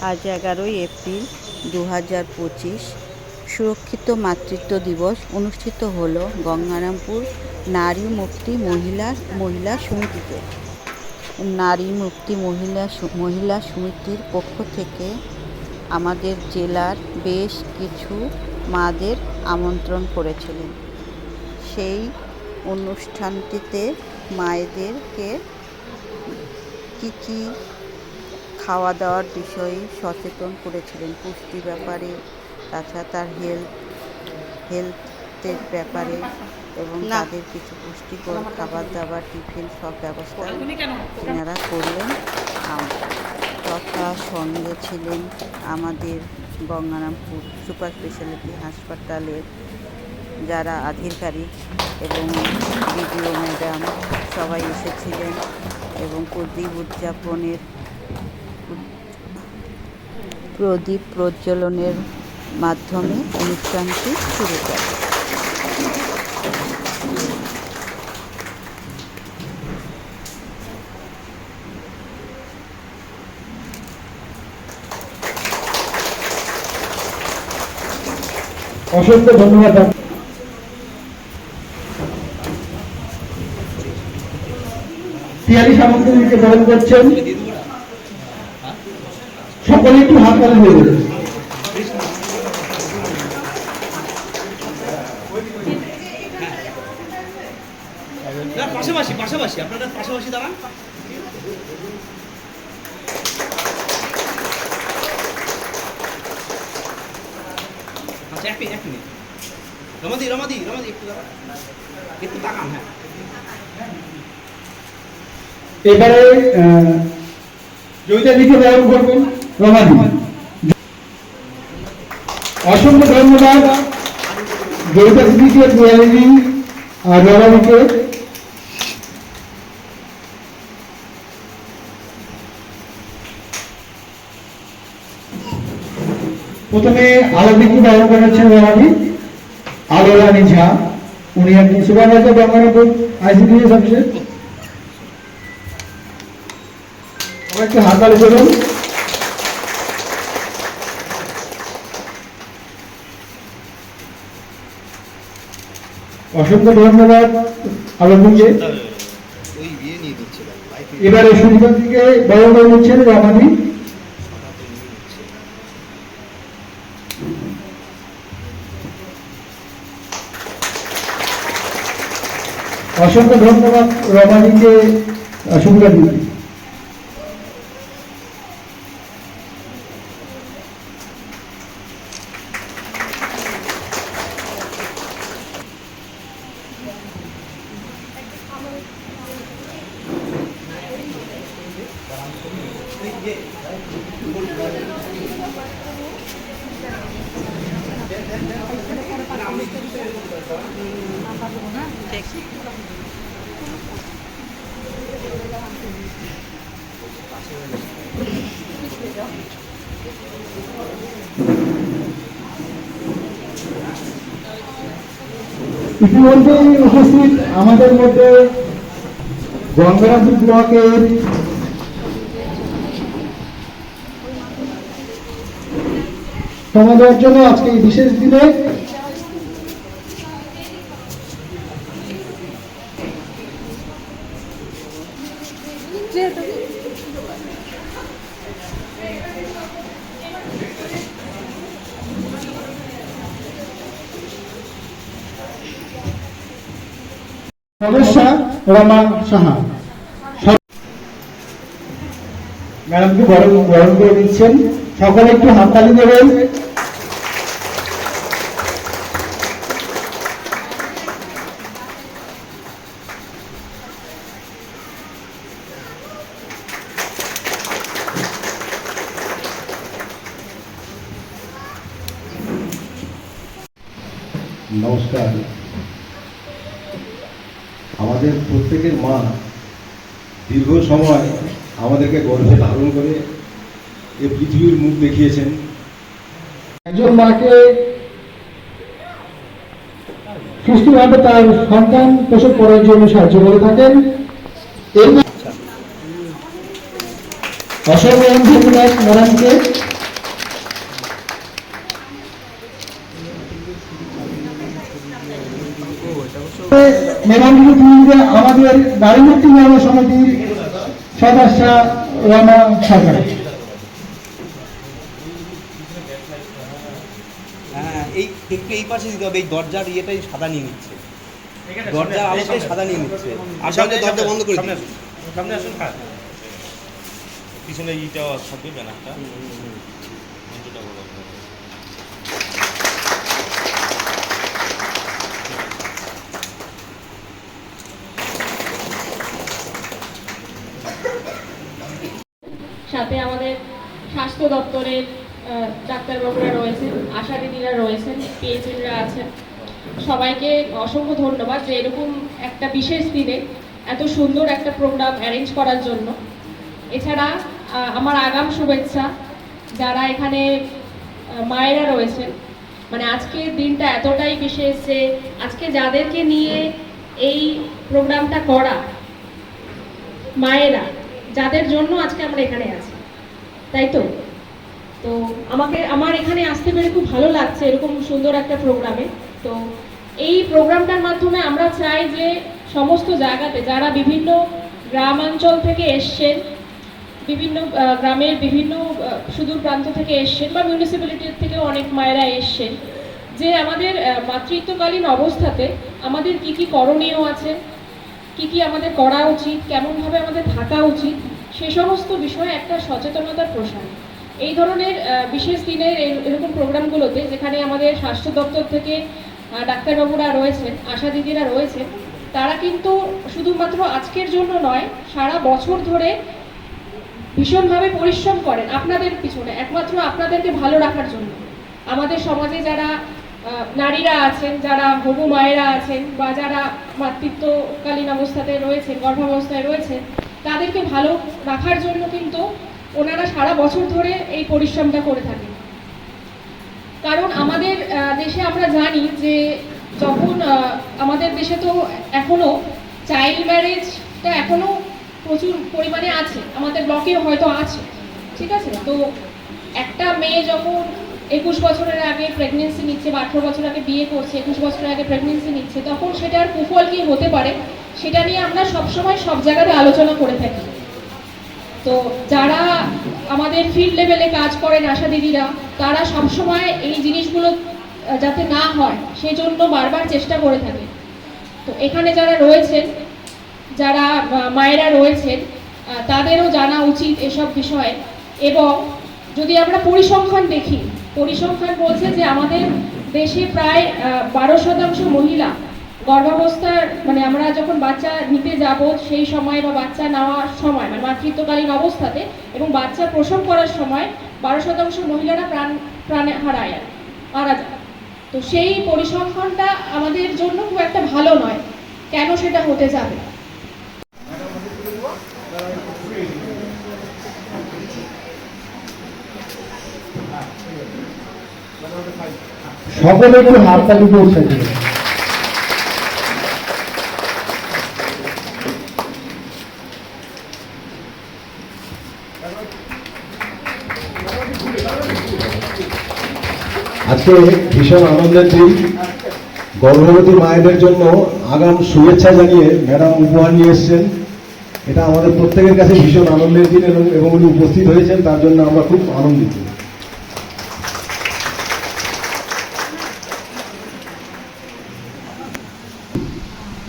আজ এগারোই এপ্রিল দু হাজার পঁচিশ। সুরক্ষিত মাতৃত্ব দিবস অনুষ্ঠিত হল গঙ্গারামপুর নারী মুক্তি মহিলা মহিলা সমিতিতে। নারী মুক্তি মহিলা মহিলা সমিতির পক্ষ থেকে আমাদের জেলার বেশ কিছু মাদের আমন্ত্রণ করেছিলেন। সেই অনুষ্ঠানটিতে মায়েদেরকে কী কী খাওয়া দাওয়ার বিষয়ে সচেতন করেছিলেন। পুষ্টি ব্যাপারে তাছাড়া তার হেলথ হেলথের ব্যাপারে এবং তাদের কিছু পুষ্টিকর খাবার দাবার টিফিন সব ব্যবস্থা তিনারা করলেন। তথা সঙ্গে ছিলেন আমাদের গঙ্গারামপুর সুপার স্পেশালিটি হাসপাতালের যারা আধিকারিক এবং বিডিও ম্যাডাম সবাই এসেছিলেন এবং প্রদীপ উদযাপনের প্রদীপ প্রজ্বলনের মাধ্যমে অনুষ্ঠানটি শুরু করে। অসংখ্য ধন্যবাদ। পিয়ালি সামগ্রীকে গ্রহণ করছেন। সকলে একটু হাত তালি দিয়ে দেবেন। পাশাপাশি পাশাপাশি আপনারা পাশাপাশি দাঁড়ান। আচ্ছা এক মিনিট এক মিনিট। রমাদি রমাদি রমাদি একটু দাঁড়ান। একটু তাকান হ্যাঁ। এবারে আহ, জয়িতাদিকে বরণ করবেন। রমাদি অসংখ্য ধন্যবাদ জয়িতা দিদিকে পিয়ালিদি আর রমাদিকে প্রথমে আলোদিকে বরণ করেছেন রমাদি আলো রানী ঝা উনি একজন সুপারভাইজার একটু হাত অসংখ্য ধন্যবাদ আলমগঞ্জে দিচ্ছে এবারে সুবিধা থেকে বড় বড় হচ্ছেন রামানি অসংখ্য ধন্যবাদ রমানিকে অসুবিধা সুবিধা দিতে ইতিমধ্যে উপস্থিত আমাদের মধ্যে গঙ্গারামপুর ব্লকের সমাজের জন্য আজকে এই বিশেষ দিনে সদস্যা রমা সাহা। ম্যাডামকে বরণ বরণ করে দিচ্ছেন। সকলে একটু হাততালি দেবেন। নমস্কার। আমাদের প্রত্যেকের মা দীর্ঘ সময় আমাদেরকে গর্ভে ধারণ করে এ পৃথিবীর মুখ দেখিয়েছেন। একজন মাকে সুস্থভাবে তার সন্তান পোষণ করার জন্য সাহায্য করে থাকেন। এই পৃথিবীতে আমাদের নারী মুক্তি সমিতির সদস্য রমা সরকার হ্যাঁ এই একটু এই পাশে দিতে হবে এই দরজার ইয়েটাই সাদা নিয়ে নিচ্ছে। দরজার আলোটাই সাদা নিয়ে নিচ্ছে। আশা করি দরজা বন্ধ করে দিই সামনে আসুন হ্যাঁ পিছনে ইটা থাকবে ব্যানারটা। সাথে আমাদের স্বাস্থ্য দপ্তরের ডাক্তারবাবুরা রয়েছেন, আশা দিদিরা রয়েছেন পিএইচএনরা আছেন। সবাইকে অসংখ্য ধন্যবাদ যে এরকম একটা বিশেষ দিনে এত সুন্দর একটা প্রোগ্রাম অ্যারেঞ্জ করার জন্য। এছাড়া আমার আগাম শুভেচ্ছা যারা এখানে মায়েরা রয়েছেন। মানে আজকে দিনটা এতটাই বিশেষ যে আজকে যাদেরকে নিয়ে এই প্রোগ্রামটা করা মায়েরা, যাদের জন্য আজকে আমরা এখানে আছি। তাই তো? তো আমাকে, আমার এখানে আসতে পেরে খুব ভালো লাগছে এরকম সুন্দর একটা প্রোগ্রামে। তো এই প্রোগ্রামটার মাধ্যমে আমরা চাই যে সমস্ত জায়গাতে যারা বিভিন্ন গ্রামাঞ্চল থেকে এসছেন, বিভিন্ন গ্রামের বিভিন্ন সুদূর প্রান্ত থেকে এসছেন বা মিউনিসিপ্যালিটির থেকেও অনেক মায়েরা এসছেন, যে আমাদের মাতৃত্বকালীন অবস্থাতে আমাদের কি কি করণীয় আছে, কি কি আমাদের করা উচিত, কেমনভাবে আমাদের থাকা উচিত সে সমস্ত বিষয়ে একটা সচেতনতার প্রসার। এই ধরনের বিশেষ দিনের এরকম প্রোগ্রামগুলোতে যেখানে আমাদের স্বাস্থ্য দপ্তর থেকে ডাক্তারবাবুরা রয়েছেন, আশা দিদিরা রয়েছেন, তারা কিন্তু শুধুমাত্র আজকের জন্য নয়, সারা বছর ধরে ভীষণভাবে পরিশ্রম করেন আপনাদের পিছনে, একমাত্র আপনাদেরকে ভালো রাখার জন্য। আমাদের সমাজে যারা নারীরা আছেন, যারা হবু মায়েরা আছেন, বা যারা মাতৃত্বকালীন অবস্থাতে রয়েছেন, গর্ভাবস্থায় রয়েছেন তাদেরকে ভালো রাখার জন্য কিন্তু ওনারা সারা বছর ধরে এই পরিশ্রমটা করে থাকেন। কারণ আমাদের দেশে আমরা জানি যে যখন আমাদের দেশে তো এখনও চাইল্ড ম্যারেজটা এখনও প্রচুর পরিমাণে আছে। আমাদের ব্লকে হয়তো আছে। ঠিক আছে? তো একটা মেয়ে যখন একুশ বছরের আগে প্রেগনেন্সি নিচ্ছে বা আঠেরো বছর আগে বিয়ে করছে, একুশ বছরের আগে প্রেগনেন্সি নিচ্ছে, তখন সেটার কুফল কি হতে পারে? সেটা নিয়ে আমরা সবসময় সব জায়গাতে আলোচনা করে থাকি। তো যারা আমাদের ফিল্ড লেভেলে কাজ করেন আশা দিদিরা, তারা সবসময় এই জিনিসগুলো যাতে না হয়, সেজন্য বারবার চেষ্টা করে থাকে। তো এখানে যারা রয়েছেন, যারা মায়েরা রয়েছেন তাদেরও জানা উচিত এসব বিষয়ে। এবং যদি আমরা পরিসংখ্যান দেখি, পরিসংখ্যান বলছে যে আমাদের দেশে প্রায় বারো শতাংশ মহিলা গর্ভাবস্থার মানে আমরা যখন বাচ্চা নিতে যাব সেই সময় বা বাচ্চা নেওয়ার সময় মানে মাতৃত্বকালীন অবস্থাতে এবং বাচ্চা প্রসব করার সময় বারো শতাংশ মহিলারা প্রাণ, প্রাণে হারায় মারা যায়। তো সেই পরিসংখ্যানটা আমাদের জন্য খুব একটা ভালো নয়, কেন সেটা হতে যাবে? সকলে একটু হাত তালি দিয়ে উৎসাহ দিন। আজকে ভীষণ আনন্দের দিন। গর্ভবতী মায়েদের জন্য আগাম শুভেচ্ছা জানিয়ে ম্যাডাম উপহার নিয়ে এসেছেন। এটা আমাদের প্রত্যেকের কাছে ভীষণ আনন্দের দিন এবং এবং উনি উপস্থিত হয়েছেন, তার জন্য আমরা খুব আনন্দিত।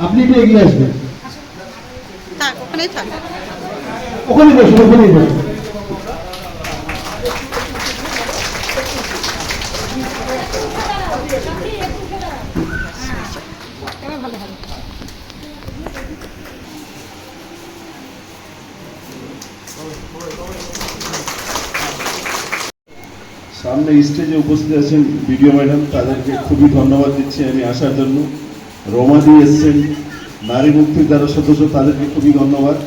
আপনি এগিয়ে আসবেন। ওখানে বসুন, ওখানেই বসুন। সামনে স্টেজে উপস্থিত আছেন বিডিও ম্যাডাম, তাদেরকে খুবই ধন্যবাদ দিচ্ছি আমি আসার জন্য। রমাদি এসছেন, নারী মুক্তির যারা সদস্য, তাদেরকে খুবই ধন্যবাদ।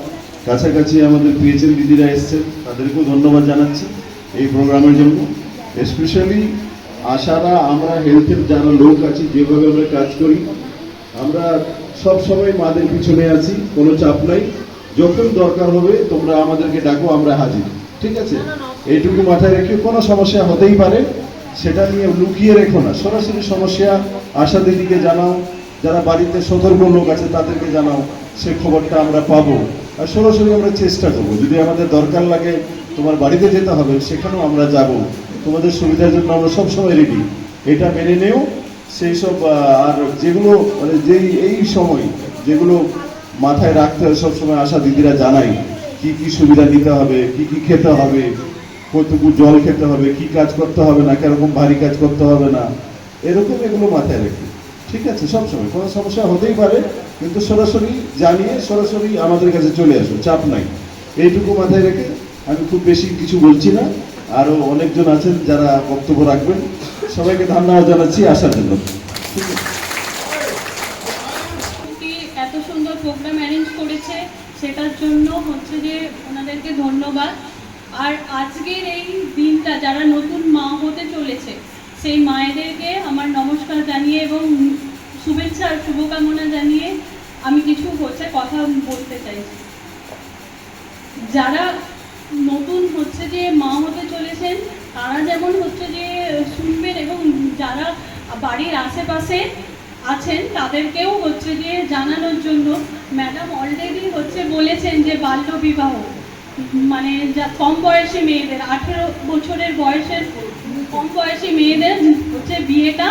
কাছাকাছি আমাদের পিএইচএন দিদিরা এসছেন তাদেরকেও ধন্যবাদ জানাচ্ছি এই প্রোগ্রামের জন্য। স্পেশালি আশারা আমরা হেলথের যারা লোক আছি যেভাবে আমরা কাজ করি আমরা সব সময় মাদের পিছনে আছি কোনো চাপ নাই। যখন দরকার হবে তোমরা আমাদেরকে ডাকো আমরা হাজির। ঠিক আছে? এইটুকু মাথায় রেখে কোনো সমস্যা হতেই পারে সেটা নিয়ে লুকিয়ে রেখো না। সরাসরি সমস্যা আশা দিদিকে জানাও যারা বাড়িতে সতর্ক লোক আছে, তাদেরকে জানাও, সে খবরটা আমরা পাবো। আর সরাসরি আমরা চেষ্টা করব। যদি আমাদের দরকার লাগে তোমার বাড়িতে যেতে হবে, সেখানেও আমরা যাব। তোমাদের সুবিধার জন্য আমরা সবসময় রেডি এটা মেনে নেও। সেই সব আর যেগুলো মানে যেই, এই সময় যেগুলো মাথায় রাখতে হয়, সবসময় আশা দিদিরা জানাই, কি কি সুবিধা নিতে হবে, কি কি খেতে হবে, কতটুকু জল খেতে হবে, কি কাজ করতে হবে না, কীরকম ভারী কাজ করতে হবে না, এরকম এগুলো মাথায় রেখে। ঠিক আছে সবসময় কোনো সমস্যা হতেই পারে, কিন্তু সরাসরি জানিয়ে সরাসরি আমাদের কাছে চলে আসো চাপ নাই। এইটুকু মাথায় রেখে আমি খুব বেশি কিছু বলছি না আরও অনেকজন আছেন যারা বক্তব্য রাখবেন, সবাইকে ধন্যবাদ জানাচ্ছি আসার জন্য। এত সুন্দর প্রোগ্রাম অ্যারেঞ্জ করেছে, সেটার জন্য হচ্ছে যে ওনাদেরকে ধন্যবাদ। আর আজকের এই দিনটা যারা নতুন মা হতে চলেছে সেই মায়েদেরকে আমার নমস্কার জানিয়ে এবং শুভেচ্ছা আর শুভকামনা জানিয়ে আমি কিছু হচ্ছে কথা বলতে চাইছি। যারা নতুন হচ্ছে যে মা হতে চলেছেন, তারা যেমন হচ্ছে যে শুনবেন এবং যারা বাড়ির আশেপাশে আছেন, তাদেরকেও হচ্ছে যে জানানোর জন্য ম্যাডাম অলরেডি হচ্ছে বলেছেন যে বাল্য বিবাহ মানে যা কম বয়সী মেয়েদের, আঠেরো বছরের বয়সের কম বয়সী মেয়েদের হচ্ছে বিয়েটা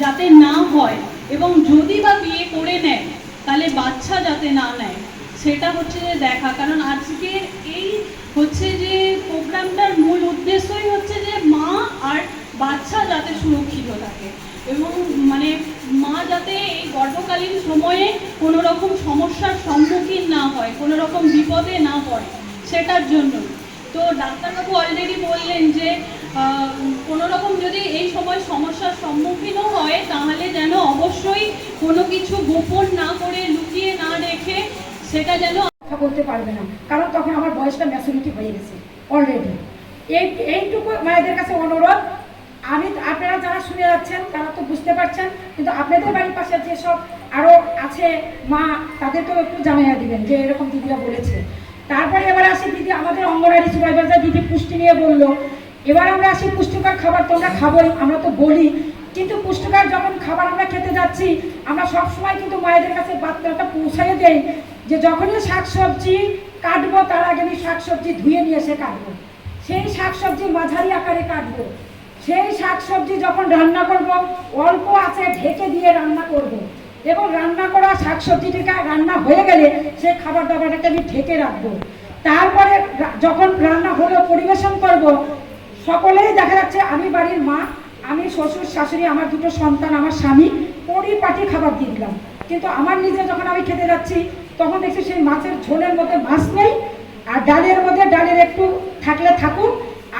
যাতে না হয় এবং যদি বা বিয়ে করে নেয়, তাহলে বাচ্চা যাতে না নেয়, সেটা হচ্ছে যে দেখা। কারণ আজকে এই হচ্ছে যে প্রোগ্রামটার মূল উদ্দেশ্যই হচ্ছে যে মা আর বাচ্চা যাতে সুরক্ষিত থাকে এবং মানে মা যাতে এই গর্ভকালীন সময়ে কোনো রকম সমস্যার সম্মুখীন না হয়, কোনো রকম বিপদে না পড়ে, সেটার জন্য তো ডাক্তারবাবু অলরেডি বললেন যে কোনো রকম যদি এই সময় সমস্যার সম্মুখীনও হয়, তাহলে যেন অবশ্যই কোনো কিছু গোপন না করে লুকিয়ে না রেখে সেটা যেন বলতে পারবে না। কারণ তখন আমার বয়সটা ম্যাচুরিটি হয়ে গেছে অলরেডি এই, এইটুকু মায়েদের কাছে অনুরোধ, আমি, আপনারা যারা শুনে যাচ্ছেন, তারা তো বুঝতে পারছেন, কিন্তু আপনাদের বাড়ির পাশে যেসব আরও আছে মা, তাদেরকেও একটু জানাইয়া দিবেন যে এরকম দিদিরা বলেছে। তারপরে এবার আসি দিদি, আমাদের অঙ্গনারী সুপারভাইজার দিদি পুষ্টি নিয়ে বলল এবার আমরা আসি পুষ্টিকর খাবার তোমরা খাবোই আমরা তো বলি, কিন্তু পুষ্টিকর যখন খাবার আমরা খেতে যাচ্ছি, আমরা সবসময় কিন্তু মায়েদের কাছে বার্তাটা পৌঁছাইয়ে দেই যে যখনই শাকসবজি কাটবো, তার আগে আমি শাকসবজি ধুয়ে নিয়ে এসে কাটবো। সেই শাকসবজি মাঝারি আকারে কাটবো। সেই শাকসবজি যখন রান্না করব, অল্প আছে, ঢেকে দিয়ে রান্না করব। এবং রান্না করা শাকসবজিটিকে রান্না হয়ে গেলে সেই খাবার দাবারটাকে আমি ঢেকে রাখব। তারপরে যখন রান্না হলো, পরিবেশন করব সকলেই দেখা যাচ্ছে আমি বাড়ির মা, আমি শ্বশুর শাশুড়ি, আমার দুটো সন্তান, আমার স্বামী পরিপাটি খাবার দিয়ে দিলাম। কিন্তু আমার নিজে যখন আমি খেতে যাচ্ছি, তখন দেখছি সেই মাছের ঝোলের মধ্যে মাছ নেই, আর ডালের মধ্যে ডালের একটু থাকলে থাকুন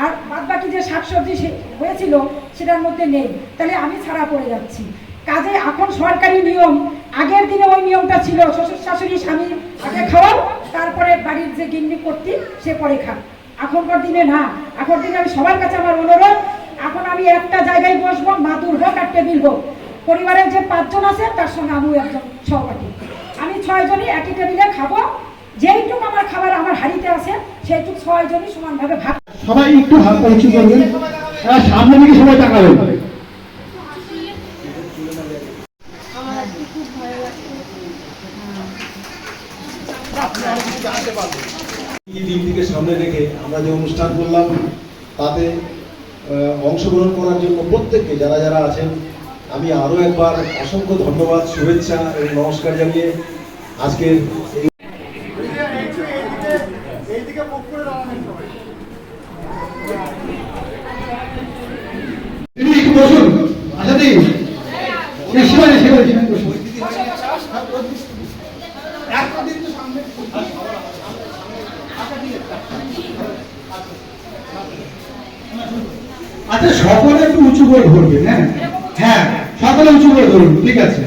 আর বাদ বাকি যে শাকসবজি হয়েছিল, সেটার মধ্যে নেই। তাহলে আমি ছাড়া পড়ে যাচ্ছি। কাজে এখন সরকারি নিয়ম, আগের দিনে ওই নিয়মটা ছিল, শ্বশুর শাশুড়ি, স্বামী আগে খাওয়াও তারপরে বাড়ির যে গিন্নি করতি সে পরে খান। এখনকার দিনে না এখন দিনে আমি সবার কাছে আমার অনুরোধ, এখন আমি একটা জায়গায় বসবো, মাদুর হোক আর টেবিল হোক। পরিবারের যে পাঁচজন আছে, তার সঙ্গে আমিও একজন সহপাঠী। আমি ছয়জনই একই টেবিলে খাব, যেইটুক আমার খাবার আমার হাড়িতে আছে, সেইটুক ছয়জনই সমানভাবে ভাগ সবাই একটু হালকা উঁচু করবেন সামনে দিকে সবাই তাকাবেন এই দিনটিকে সামনে রেখে আমরা যে অনুষ্ঠান করলাম, তাতে অংশগ্রহণ করার জন্য প্রত্যেককে, যারা যারা আছেন, আমি আরও একবার অসংখ্য ধন্যবাদ, শুভেচ্ছা এবং নমস্কার জানিয়ে আজকের এই দিদি একটু বসুন আচ্ছা দিদি এই সীমানে সীমানে সীমানে বসুন আচ্ছা সকলে একটু উঁচু করে ধরবেন হ্যাঁ? হ্যাঁ সকলে উঁচু করে ধরুন ঠিক আছে।